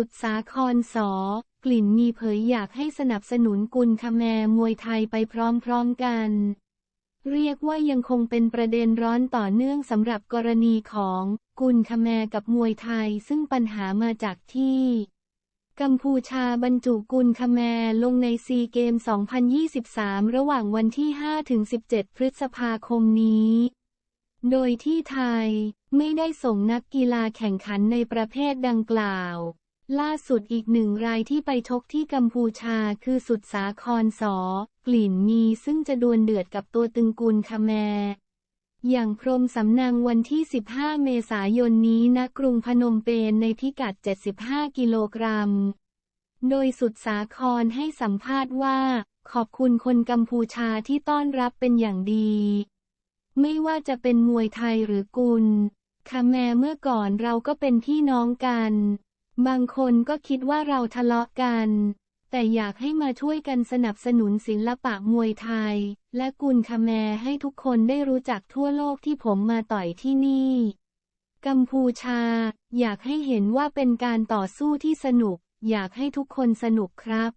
สุดสาครสอกลิ่นมีเผยอยากให้สนับสนุนกุลคแมมวยไทยไปพร้อมๆกัน เรียกว่ายังคงเป็นประเด็นร้อนต่อเนื่องสำหรับกรณีของกุลคแมกับมวยไทยซึ่งปัญหามาจากที่กัมพูชาบรรจุกุลคแมลงในซีเกม 2023 ระหว่างวันที่ 5-17 พฤษภาคมนี้ โดยที่ไทยไม่ได้ส่งนักกีฬาแข่งขันในประเภทดังกล่าว ล่าสุดอีกหนึ่งรายที่ไปชกที่กัมพูชาคือสุดสาครสอ กลิ่นมีซึ่งจะดวลเดือดกับตัวตึงกุลคแมอย่างพรมสำนังวันที่ 15 เมษายนนี้ณกรุงพนมเปญในพิกัด 75 กิโลกรัม โดยสุดสาครให้สัมภาษณ์ว่า ขอบคุณคนกัมพูชาที่ต้อนรับเป็นอย่างดี ไม่ว่าจะเป็นมวยไทยหรือกุลคาแมเมื่อก่อนเราก็เป็นพี่น้องกัน บางคนก็คิดว่าเราทะเลาะกัน แต่อยากให้มาช่วยกันสนับสนุนศิลปะมวยไทย และกุลคาแมให้ทุกคนได้รู้จักทั่วโลกที่ผมมาต่อยที่นี่ กัมพูชา อยากให้เห็นว่าเป็นการต่อสู้ที่สนุก อยากให้ทุกคนสนุกครับ